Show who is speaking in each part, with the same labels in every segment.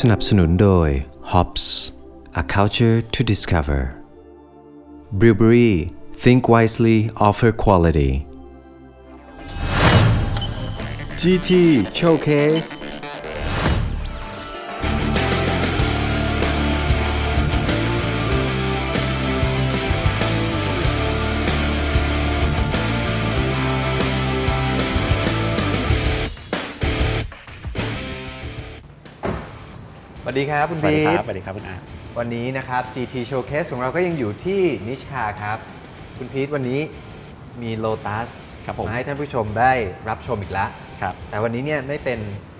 Speaker 1: สนับสนุนโดย Hops A Culture to Discover Brewery Think Wisely Offer Quality GT Showcase
Speaker 2: ดีครับคุณ
Speaker 3: สวัส
Speaker 2: พี
Speaker 3: ดีค
Speaker 2: ท
Speaker 3: รับสวัสดีครับคุณอาร์ต
Speaker 2: วันนี้นะครับ GT Showcase ของเราก็ยังอยู่ที่นิชคาครับ คุณพีทวันนี้มี Lotus
Speaker 3: ครับผม
Speaker 2: มาให้ท่านผู้ชมได้รับชมอีกแล้ว
Speaker 3: ครับ
Speaker 2: แต่วันนี้เนี่ยไม่เป็น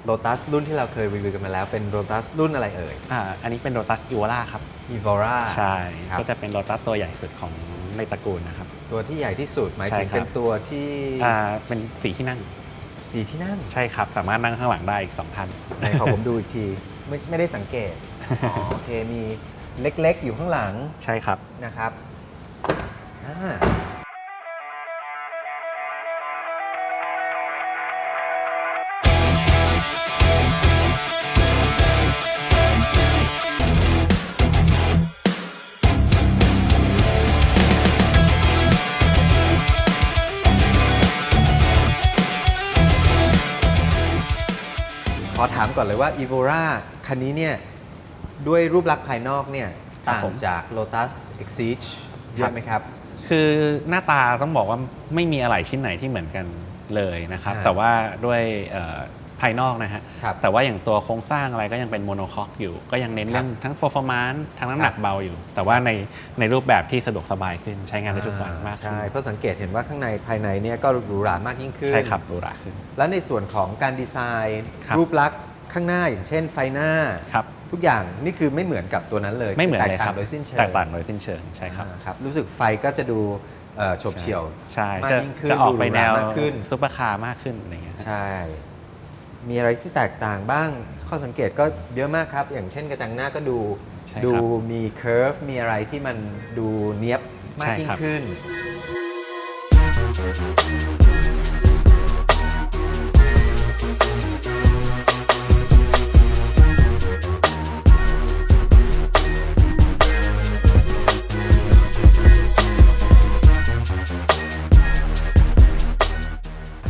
Speaker 2: Lotus รุ่นที่เราเคยรีวิวกันมาแล้ว เป็น Lotus รุ่นอะไรเอ่ย
Speaker 3: อ่าอันนี้เป็นโ o ตัสยูว r าครับ
Speaker 2: Evora
Speaker 3: ใช่
Speaker 2: ครับ
Speaker 3: ก็จะเป็นโ o ตัสตัวใหญ่สุดของในตระกูลนะครับ
Speaker 2: ตัวที่ใหญ่ที่สุดหมาย
Speaker 3: ใช่
Speaker 2: ถึง
Speaker 3: ครับ
Speaker 2: เป็นตัวที่
Speaker 3: อ่าเป็นสีที่นั่ง
Speaker 2: สีที่นั่ง
Speaker 3: ใช่ครับ สามารถนั่งข้างหลังได้อีกสองท่าน
Speaker 2: ไหนขอผมดูอีกที ไม่ไม่ได้สังเกตอ๋อโอเคมีเล็กๆ อยู่ข้างหลัง
Speaker 3: ใช่ครับ
Speaker 2: นะครับอ่า ขอถามก่อนเลยว่า Evora คันนี้เนี่ยด้วยรูปลักษณ์ภายนอกเนี่ย
Speaker 3: ครับ
Speaker 2: ต่าง
Speaker 3: ผม
Speaker 2: จาก Lotus Exige เยอะไหมครับ
Speaker 3: คือหน้าตาต้องบอกว่าไม่มีอะไรชิ้นไหนที่เหมือนกันเลยนะครับ
Speaker 2: อ่า
Speaker 3: แต่ว่าด้วยเอ่อ ภายนอกนะฮะ
Speaker 2: ครับ
Speaker 3: แต่ว่าอย่างตัวโครงสร้างอะไรก็ยังเป็นโมโนคอกอยู่ ก็ยังเน้น
Speaker 2: ครับ
Speaker 3: เรื่องทั้ง performance ทั้งน้ำหนัก
Speaker 2: ครับ
Speaker 3: เบาอยู่ แต่ว่าในในรูปแบบที่สะดวกสบายขึ้นใช้งานได้ทุกวันมากขึ้น
Speaker 2: ใช่เพราะสังเกตเห็นว่าข้างในภายในเนี่ยก็หรูหรามากยิ่งขึ้น
Speaker 3: ใช่ครับหรูหราขึ้น
Speaker 2: แล้วในส่วนของการดีไซน์
Speaker 3: ครับ
Speaker 2: รูปลักษณ์ข้างหน้าอย่างเช่นไฟหน้า
Speaker 3: ครับ
Speaker 2: ทุกอย่างนี่คือไม่เหมือนกับตัวนั้นเลย
Speaker 3: ไม่เหมือน
Speaker 2: แตก
Speaker 3: เลย
Speaker 2: ต่า
Speaker 3: ครั
Speaker 2: ง
Speaker 3: บ
Speaker 2: โดยสิ้นเชิง
Speaker 3: แตกต่างโดยสิ้นเชิงใช่ครับ
Speaker 2: อ่าครับ รู้สึกไฟก็จะดูเอ่อโฉบเฉี่ยว
Speaker 3: ใช่
Speaker 2: มาก
Speaker 3: จะ
Speaker 2: ยิ่งขึ้น
Speaker 3: จะออกไป
Speaker 2: ดูหรูหรา
Speaker 3: แนว
Speaker 2: มากขึ้น
Speaker 3: ซุปเปอร์คาร์มากขึ้นอะไรอย่างเงี้ย
Speaker 2: ใช่ มีอะไรที่แตกต่างบ้าง ข้อสังเกตก็เยอะมากครับ อย่างเช่นกระจังหน้าก็ดู
Speaker 3: ใช่
Speaker 2: ดู
Speaker 3: ครับ
Speaker 2: มีเคอร์ฟมีอะไรที่มันดูเนี้ยบมาก
Speaker 3: ใช่
Speaker 2: ยิ่ง
Speaker 3: ครับ
Speaker 2: ขึ้น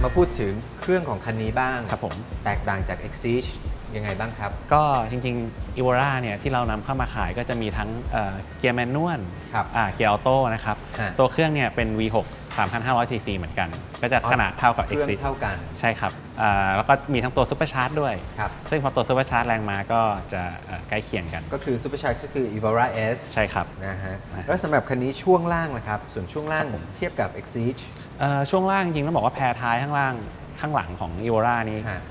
Speaker 2: มาพูดถึงเครื่องของคันนี้บ้าง
Speaker 3: ครับผม
Speaker 2: แตกต่างจาก Exige ยังไงบ้างครับ
Speaker 3: ก็จริงๆ e v o r a เนี่ยที่เรานำเข้ามาขายก็จะมีทั้งเอ่อเกียร์แมนนวล
Speaker 2: ครับ
Speaker 3: อ่าเกียร์ออโต้นะครับ
Speaker 2: ฮะ
Speaker 3: ตัวเครื่องเนี่ยเป็น V6 3,500 cc เหมือนกัน ก็จะขนาดเท่ากับ
Speaker 2: เครื่อง
Speaker 3: Exit
Speaker 2: เท่ากัน
Speaker 3: ใช่ครับอ่าแล้วก็มีทั้งตัวซุปเปอร์ชาร์จด้วย
Speaker 2: ครับ
Speaker 3: ซึ่งพอตัวซุปเปอร์ชาร์จแรงมาก็จะเอ่อใกล้เคียงกัน
Speaker 2: ก็คือ Super Charge ก็คือ Evora S
Speaker 3: ใช่ครับ
Speaker 2: นะฮะ
Speaker 3: อ่า
Speaker 2: แล้วสำหรับคันนี้ช่วงล่างนะครับ ส่วนช่วงล่าง
Speaker 3: ครับผม
Speaker 2: เทียบกับ Exige
Speaker 3: เอ่อ ช่วงล่างจริงๆต้องบอกว่าแพรท้ายข้างล่างข้างหลังของ e v o r a นี้
Speaker 2: ฮะ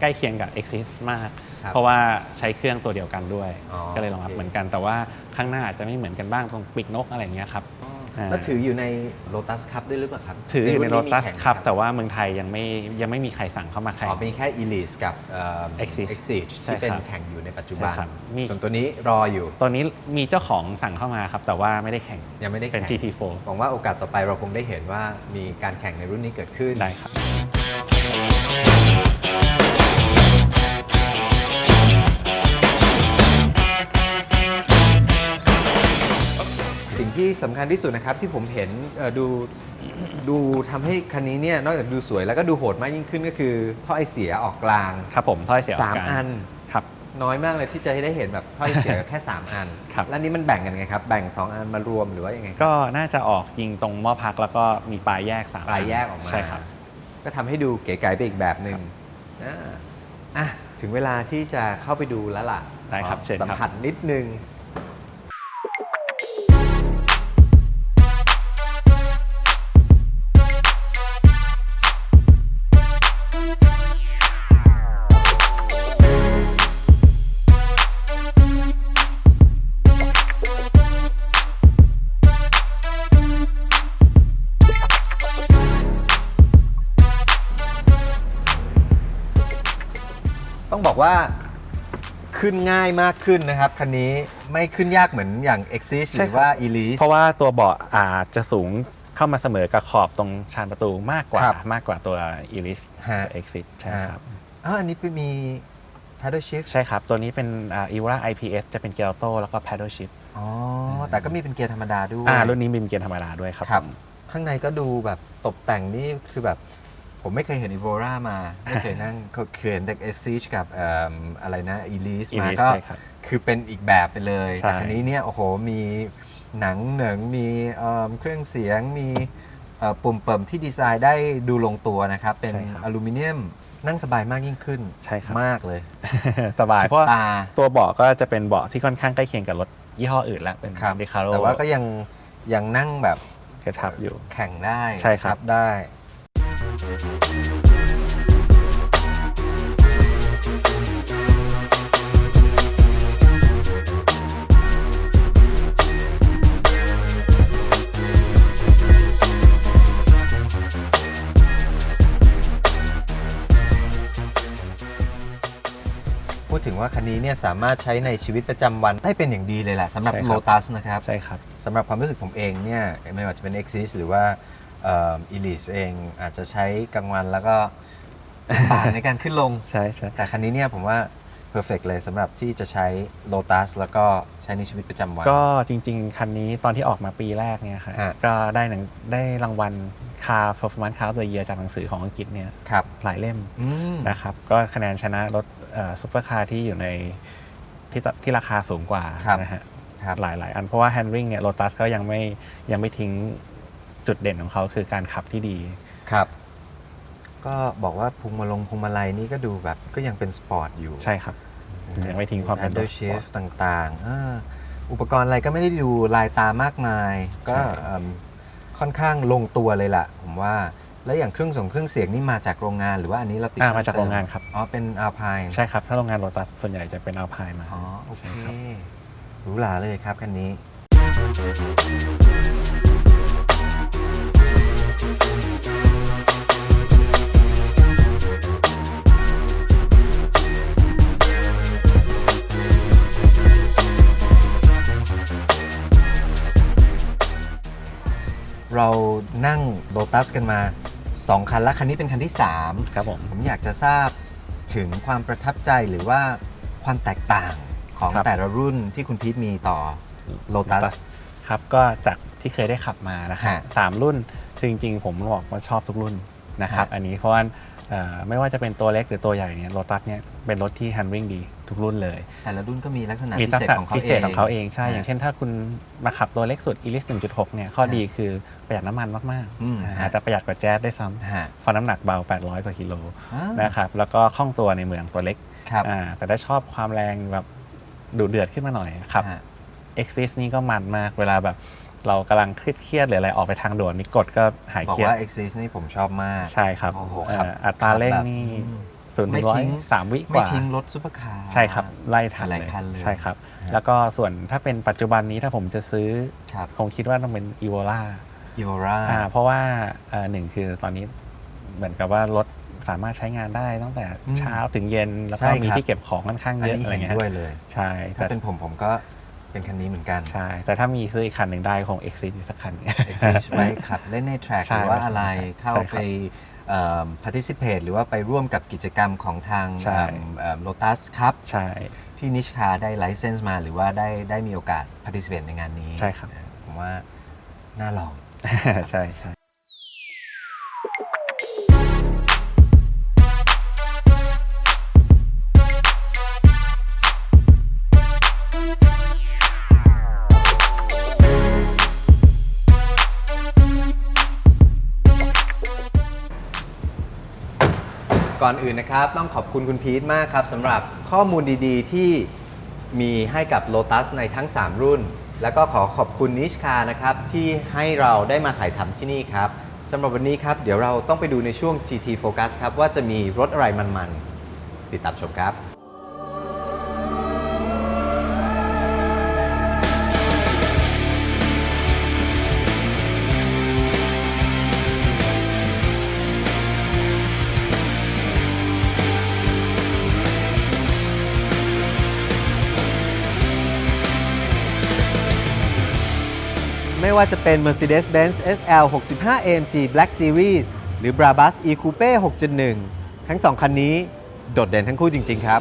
Speaker 3: ใกล้เคียงกับ Exit มาก
Speaker 2: ครับ
Speaker 3: เพราะว่าใช้เครื่องตัวเดียวกันด้วย
Speaker 2: อ๋อ
Speaker 3: ก็เลยรองรับ
Speaker 2: โอเค
Speaker 3: เหมือนกัน แต่ว่าข้างหน้าอาจจะไม่เหมือนกันบ้างตรงปีกนกอะไรอย่างเงี้ยครับอ่า
Speaker 2: แล้วถืออยู่ใน Lotus Cup ด้วยหรือเปล่าครับ
Speaker 3: ถืออยู่ในร
Speaker 2: รุ่
Speaker 3: ถ
Speaker 2: มี
Speaker 3: ตัส
Speaker 2: แข่งไหม
Speaker 3: ครับแต่ว่าเมืองไทยยังไม่ยังไม่มีใครสั่งเข้ามาแข่ง
Speaker 2: อ๋อมีแค่ Elise กับเอ่อ
Speaker 3: Exige
Speaker 2: Exige
Speaker 3: ใช่
Speaker 2: ที่เป็น
Speaker 3: ครับ
Speaker 2: แข่งอยู่ในปัจจุบัน
Speaker 3: ใช่ครับมี
Speaker 2: ส่วนตัวนี้รออยู่
Speaker 3: ตัวนี้มีเจ้าของสั่งเข้ามาครับ แต่ว่าไม่ได้แข่ง
Speaker 2: ยังไม่ได้
Speaker 3: เป็น
Speaker 2: แข่ง
Speaker 3: GT4
Speaker 2: หวังว่าโอกาสต่อไปเราคงได้เห็นว่ามีการแข่งในรุ่นนี้เกิดขึ้น
Speaker 3: ได้ครับ
Speaker 2: ที่สำคัญที่สุดนะครับที่ผมเห็นเอ่อดูดูทำให้คันนี้เนี่ยนอกจากดูสวยแล้วก็ดูโหดมากยิ่งขึ้นก็คือท่อไอเสียออกกลาง
Speaker 3: ครับผมถ้อยเสีย
Speaker 2: สาม
Speaker 3: กลง
Speaker 2: อัน
Speaker 3: ครับ
Speaker 2: น้อยมากเลยที่จะได้เห็นแบบท่อไอเสีย แค่ 3 อัน
Speaker 3: ครับ
Speaker 2: แล้วนี่มันแบ่งกันไงครับ แบ่ง 2 อันมารวมหรือว่ายังไงครับ
Speaker 3: ก็น่าจะออกยิงตรงหม้อพักแล้วก็มีปลายแยกสาม
Speaker 2: ปลายแยกออกมา
Speaker 3: ใช่ครับ
Speaker 2: ก็ทำให้ดูเก๋ไก๋ไปอีกแบบหนึ่งอ่าอะถึงเวลาที่จะเข้าไปดูแล้วล่ะ
Speaker 3: ได้ครับ
Speaker 2: ขอ
Speaker 3: เชิญ
Speaker 2: สัม
Speaker 3: ครับ
Speaker 2: ผัสนิดนึง บอกว่าขึ้นง่ายมากขึ้นนะครับ คันนี้ไม่ขึ้นยากเหมือนอย่าง Exige ห
Speaker 3: ใช่
Speaker 2: รือ
Speaker 3: ครับ
Speaker 2: ว่า Elise
Speaker 3: เพราะว่าตัวเบาะอาจจะสูงเข้ามาเสมอกับขอบตรงชานประตูมากกว่า
Speaker 2: ครับ
Speaker 3: มากกว่าตัว Iris
Speaker 2: ฮะ
Speaker 3: Exit ใช่ครับ
Speaker 2: อ่าอันนี้เป็นมี paddle shift
Speaker 3: ใช่ครับ ตัวนี้เป็นอ่า Evora IPS จะเป็นเกียร์ออโต้แล้วก็ paddle shift
Speaker 2: อ๋อแต่ก็มีเป็นเกียร์ธรรมดาด้วย
Speaker 3: อ่ารุ่นนี้มีเป็นเกียร์ธรรมดาด้วยครับ
Speaker 2: ครับ
Speaker 3: ผม
Speaker 2: ข้างในก็ดูแบบตกแต่งนี่คือแบบ ผมไม่เคยเห็น Evora มา ไม่เคยนั่งเคยเห็นแต่ e s i g e กับเอิ่มอะไรนะ Elise มา
Speaker 3: Elise
Speaker 2: ก็
Speaker 3: ใช่ครับ
Speaker 2: คือเป็นอีกแบบไปเลย
Speaker 3: ใช่
Speaker 2: แต่คันนี้เนี่ยโอ้โหมีหนังเหนิงมีเอิ่มเครื่องเสียงมีเอ่อปุ่มเปิมที่ดีไซน์ได้ดูลงตัวนะครับ เป็น
Speaker 3: ใช่ครับ
Speaker 2: อลูมิเนียมนั่งสบายมากยิ่งขึ้น
Speaker 3: ใช่ครับ
Speaker 2: มากเลย
Speaker 3: สบายเพราะว่า
Speaker 2: ตา
Speaker 3: ตัวเบาะก็จะเป็นเบาะที่ค่อนข้างใกล้เคียงกับรถยี่ห้ออื่นแล้วเป็น
Speaker 2: ครับ
Speaker 3: เดคาโร
Speaker 2: แต่ว่าก็ยังยังนั่งแบบ
Speaker 3: กระชับอยู่
Speaker 2: แข่งได้
Speaker 3: ใช่ครับ
Speaker 2: ได้ พูดถึงว่าคันนี้เนี่ยสามารถใช้ในชีวิตประจำวันได้เป็นอย่างดีเลยแหละสำหรับ
Speaker 3: ใช่ครับ
Speaker 2: Lotus นะครับ
Speaker 3: ใช่ครับ
Speaker 2: สำหรับความรู้สึกผมเองเนี่ยไม่ว่าจะเป็น Exis หรือว่า อีลิสเองอาจจะใช้กลางวันแล้วก็ปากในการขึ้นลง
Speaker 3: ใช่ใช่
Speaker 2: แต่คันนี้เนี่ยผมว่า perfect เลยสำหรับที่จะใช้ Lotus แล้วก็ใช้ในชีวิตประจำวัน
Speaker 3: ก็จริง ๆ คันนี้ตอนที่ออกมาปีแรกเนี่ยค่ะ
Speaker 2: ฮะ
Speaker 3: ก็ได้หนังได้รางวัล Car Performance Car of the Year จากหนังสือของอังกฤษเนี่ย
Speaker 2: ครับ
Speaker 3: หลายเล่ม
Speaker 2: อืม
Speaker 3: นะครับก็คะแนนชนะรถซุปเปอร์คาร์ที่อยู่ในที่ตที่ราคาสูงกว่า
Speaker 2: ครับ
Speaker 3: นะฮะ
Speaker 2: ครับ
Speaker 3: หลายหลายอันเพราะว่า Handling เนี่ย Lotus ก็ยังไม่ยังไม่ทิ้ง จุดเด่นของเขาคือการขับที่ดี
Speaker 2: ครับ ก็บอกว่าพวงมาลงพวงมาลัยนี่ก็ดูแบบก็ยังเป็นสปอร์ตอยู่
Speaker 3: ใช่ครับยังไม่ทิ้งความเป็นรถ
Speaker 2: Paddle
Speaker 3: สปอร์ต
Speaker 2: shift ต่างๆอ่าอุปกรณ์อะไรก็ไม่ได้ดูลายตามากมาย ก็
Speaker 3: ใช่
Speaker 2: เอิ่มค่อนข้างลงตัวเลยล่ะ ผมว่า แล้วอย่างเครื่องส่งเครื่องเสียงนี่มาจากโรงงานหรือว่าอันนี้เราติด
Speaker 3: อ่ามาจากโรงงานครับ
Speaker 2: อ๋อเป็นอาพาย
Speaker 3: ใช่ครับ ถ้าโรงงาน Lotus ส่วนใหญ่จะเป็นเอาพายมา
Speaker 2: อ๋อโอเค
Speaker 3: ใช่ครับ
Speaker 2: หรูหราเลยครับคันนี้ เรานั่งโ o ตัสกันมา 2 คันแล้วคันนี้เป็นคันที่ 3
Speaker 3: ครับผม
Speaker 2: ผมอยากจะทราบถึงความประทับใจหรือว่าความแตกต่างของ
Speaker 3: ครับ
Speaker 2: แต่ละรุ่นที่คุณพีทมีต่อ Lotus
Speaker 3: ครับก็จากที่เคยได้ขับมานะครับ
Speaker 2: ฮะ
Speaker 3: สามรุ่นคือจริงๆ ผมบอกว่าชอบทุกรุ่นนะครับ
Speaker 2: ฮะ
Speaker 3: อันนี้เพราะว่าเอ่อไม่ว่าจะเป็นตัวเล็กหรือตัวใหญ่เนี่ยโ o ตัสเนี่ยเป็นรถที่ handling ดี ทุกรุ่นเลย
Speaker 2: แต่ละรุ่นก็มีลักษณะ
Speaker 3: มี
Speaker 2: พิ
Speaker 3: ทัก
Speaker 2: เศษ
Speaker 3: ษะ
Speaker 2: ของเขา
Speaker 3: พิ
Speaker 2: เอ
Speaker 3: เศษ
Speaker 2: ง
Speaker 3: ของเขาเองใช่
Speaker 2: ฮะ
Speaker 3: อย่างเช่นถ้าคุณมาขับตัวเล็กสุด Elise 1.6 เนี่ยข้อ
Speaker 2: ฮะ
Speaker 3: ดีคือประหยัดน้ำมันมาก
Speaker 2: อืม
Speaker 3: ๆ
Speaker 2: ฮะ
Speaker 3: อาจจะประหยัดกว่าแจ๊สได้วยซ้ำ
Speaker 2: ฮะ
Speaker 3: เพราะน้ำหนักเบา 800 กว่ากิโล
Speaker 2: อ่า
Speaker 3: นะครับแล้วก็คล่องตัวในเมืองตัวเล็ก
Speaker 2: ครับ
Speaker 3: อ่าแต่ถ้าชอบความแรงแบบดุเดือดขึ้นมาหน่อยครับ
Speaker 2: ฮะ
Speaker 3: Exis นี่ก็มันมากเวลาแบบเรากำลังเครียดๆหรืออะไรออกไปทางด่วนนี่กดก็หาย
Speaker 2: บอก
Speaker 3: เครียด
Speaker 2: ว่า Exis นี่ผมชอบมาก
Speaker 3: ใช่ครับ
Speaker 2: โอ้โห
Speaker 3: เอ่อ
Speaker 2: ครับ
Speaker 3: อัตราเร่ง
Speaker 2: แบบ
Speaker 3: นี่
Speaker 2: อืม
Speaker 3: ศูนย์ถึ
Speaker 2: ไม่
Speaker 3: งร้อย
Speaker 2: ทิ้ง
Speaker 3: สามวิก
Speaker 2: ไม่
Speaker 3: ว่า
Speaker 2: ทิ้งรถซุปเปอร์คาร์
Speaker 3: ใช่ครับ ไล่ทัน
Speaker 2: หลาย
Speaker 3: เลย
Speaker 2: คันเลย
Speaker 3: ใช่ครับ
Speaker 2: ฮะ
Speaker 3: แล้วก็ส่วนถ้าเป็นปัจจุบันนี้ถ้าผมจะซื้อ
Speaker 2: ครับ
Speaker 3: คงคิดว่าต้องเป็น e v o l a
Speaker 2: อีโวรา
Speaker 3: อ่าเพราะว่าเอ่อหนึ่งคือตอนนี้เหมือนกับว่ารถสามารถใช้งานได้ตั้งแต่เช้าถึงเย็น แล้วก็มีที่เก็บของค่อนข้าง
Speaker 2: อัน
Speaker 3: เยอะ
Speaker 2: นี้
Speaker 3: อะไร
Speaker 2: เห็น
Speaker 3: เงี้ย
Speaker 2: ด้วยเลย
Speaker 3: ใช่
Speaker 2: ถ้า
Speaker 3: แต่
Speaker 2: เป็นผมผมก็เป็นคันนี้เหมือนกัน
Speaker 3: ใช่ แต่ถ้ามีซื้ออีกคันหนึ่งได้คง Exit อีกสักคัน
Speaker 2: Exis ไว้ขับเล่นในแทร็ก
Speaker 3: ใช่
Speaker 2: หรือว่าอะไร
Speaker 3: ใช่
Speaker 2: เข้า
Speaker 3: ครับ
Speaker 2: ไปเอิ่ม participate หรือว่าไปร่วมกับกิจกรรมของทาง
Speaker 3: ใช่
Speaker 2: โลตัสครับ
Speaker 3: ใช่
Speaker 2: ที่นิชคาได้ไลเซนส์มาหรือว่าได้ได้มีโอกาส participate ในงานนี้
Speaker 3: ใช่ครับ
Speaker 2: นะผมว่าน่าลอง
Speaker 3: ใช่ใช่
Speaker 2: ก่อนอื่นนะครับ ต้องขอบคุณคุณพีทมากครับสำหรับข้อมูลดีๆ ที่มีให้กับ Lotus ในทั้ง 3 รุ่น แล้วก็ขอขอบคุณนิชคานะครับที่ให้เราได้มาถ่ายทำที่นี่ครับสำหรับวันนี้ครับ เดี๋ยวเราต้องไปดูในช่วง GT Focus ครับว่าจะมีรถอะไรมันๆ ติดตามชมครับ ไม่ว่าจะเป็น Mercedes-Benz SL 65 AMG Black Series หรือ Brabus E-Coupe 6.1 ทั้ง 2 คันนี้โดดเด่นทั้งคู่จริง ๆ ครับ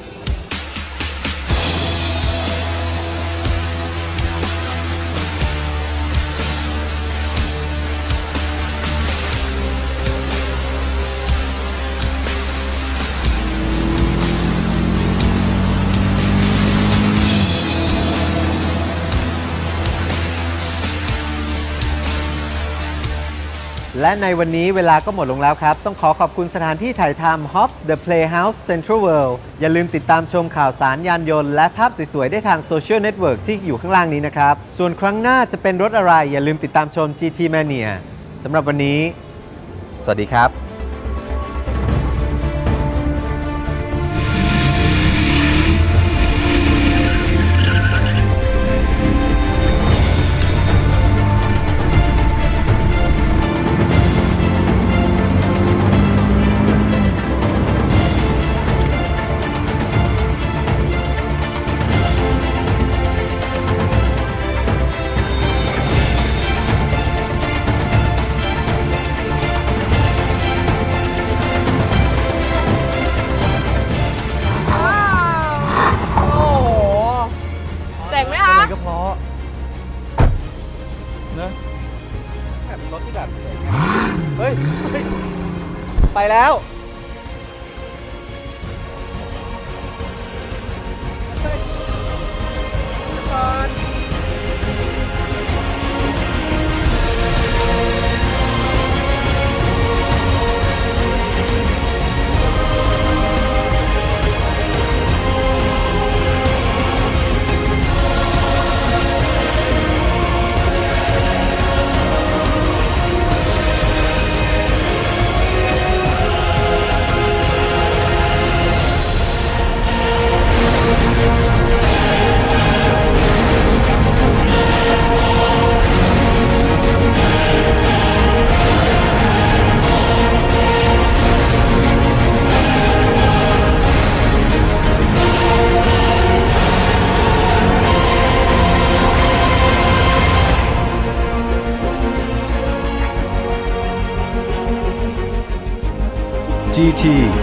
Speaker 2: และในวันนี้เวลาก็หมดลงแล้วครับ ต้องขอขอบคุณสถานที่ถ่ายทำ Hops The Playhouse Central World อย่าลืมติดตามชมข่าวสารยานยนต์ และภาพสวย ๆ ได้ทางโซเชียลเน็ตเวิร์กที่อยู่ข้างล่างนี้นะครับ ส่วนครั้งหน้าจะเป็นรถอะไร อย่าลืมติดตามชม GT Mania สำหรับวันนี้ สวัสดีครับ ก็เพราะนะแบบรถที่แบบเฮ้ยเฮ้ย ไปแล้วเฮ้ยก่อน
Speaker 1: GT Mania